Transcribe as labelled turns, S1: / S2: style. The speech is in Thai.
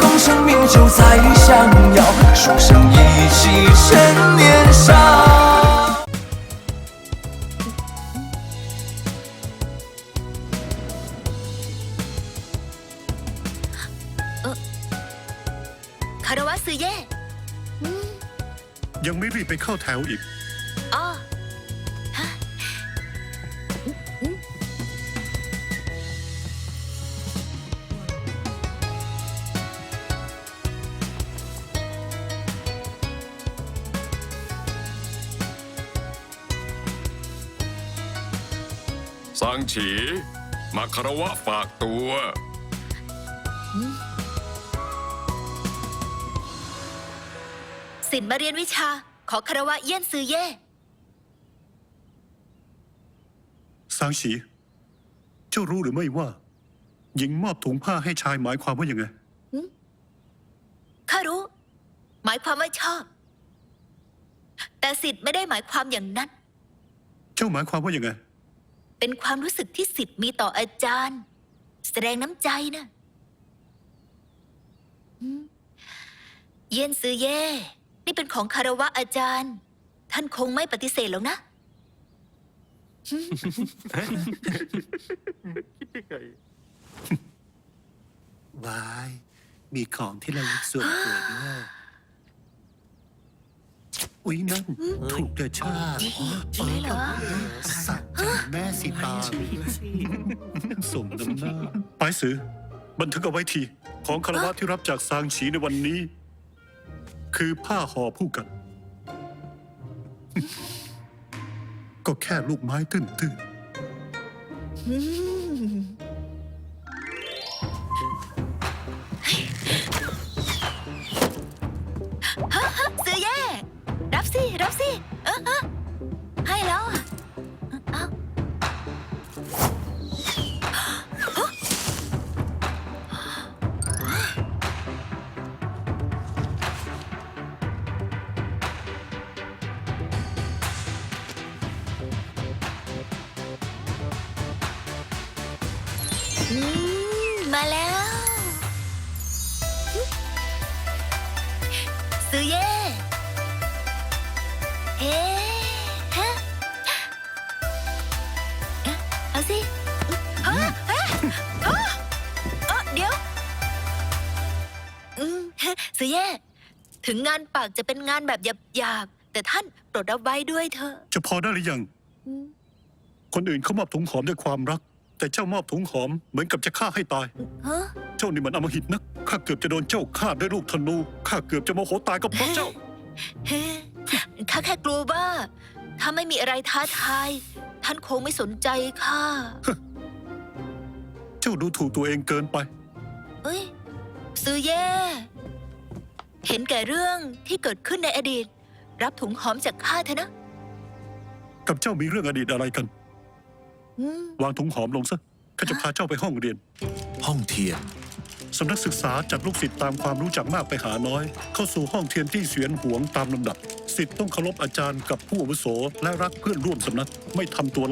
S1: 空生命就在相邀，书生意气趁年少。
S2: คารวะซือเย่
S3: ยังไม่รีบไปเข้าแถวอีก
S2: อ๋อ
S4: สังฉี มาคารวะฝากตัว
S2: สินมาเรียนวิชา ขอคารวะเยี่ยนซือเย่
S3: สางฉี เจ้ารู้หรือไม่ว่า หญิงมอบถุงผ้าให้ชายหมายความว่ายังไง
S2: ข้ารู้ หมายความว่าชอบ แต่สิทธิ์ไม่ได้หมายความอย่างนั้น
S3: เจ้าหมายความว่ายังไง
S2: เป็นความรู้สึกที่สิทธิ์มีต่ออาจารย์ แสดงน้ำใจนะอืมเยี่ยนซือเย่ นี่เป็นของคารวะอาจารย์ ท่านคงไม่ปฏิเสธหรอกนะ
S3: วาย มีของที่ระลึกส่วนตัวด้วยอุ๊ยนั่นถูกกระชาก
S2: จริงเหรอ
S3: สัต จังแม่สีตาสมน้ำหน้าไปสือ บันทึกเอาไว้ที ของคารวะที่รับจากซางฉีในวันนี้ คือผ้าห่อผู้กัน ก็แค่ลูกไม้ตื้น
S2: อืมฮะฮะซื้อแย่ รับสิ รับสิ เออเออให้แล้วอะ อืมมาแล้วซื้อเย่เอ๊ะฮะเอ๊ะเอาสิฮะฮะฮะเอ้อเดี๋ยวอืมฮะซื้อเย่ถึงงานปากจะเป็นงานแบบหยาบๆ แต่ท่านโปรดรับไว้ด้วยเถอะ
S3: จะพอได้หรือยัง
S2: อืม
S3: คนอื่นเขามอบถุงหอมด้วยความรัก แต่เจ้ามอบถุงหอมเหมือนกับจะฆ่าให้ตาย
S2: ฮะ
S3: เจ้านี่มันอำมหิตนักข้าเกือบจะโดนเจ้าฆ่าด้วยลูกธนูข้าเกือบจะโมโหตายก็เพราะเจ้า
S2: เฮ้ข้าแค่กลัวว่า ถ้าไม่มีอะไรท้าทาย ท่านคงไม่สนใจข้า
S3: เจ้าดูถูกตัวเองเกินไป
S2: เอ้ยซื้อแย่ เห็นแก่เรื่องที่เกิดขึ้นในอดีต รับถุงหอมจากข้าเถอะนะ
S3: กับเจ้ามีเรื่องอดีตอะไรกัน
S2: อืม
S3: วางถุงหอมลงซะข้าจะพาเจ้าไปห้องเรียน
S5: ห้องเทียน
S3: สำนักศึกษาจัดลูกศิษย์ตามความรู้จักมากไปหาน้อย เข้าสู่ห้องเทียนที่เสวียนหวงตามลำดับศิษย์ต้องเคารพอาจารย์กับผู้อาวุโสและรักเพื่อนร่วมสำนักไม่ทำตัว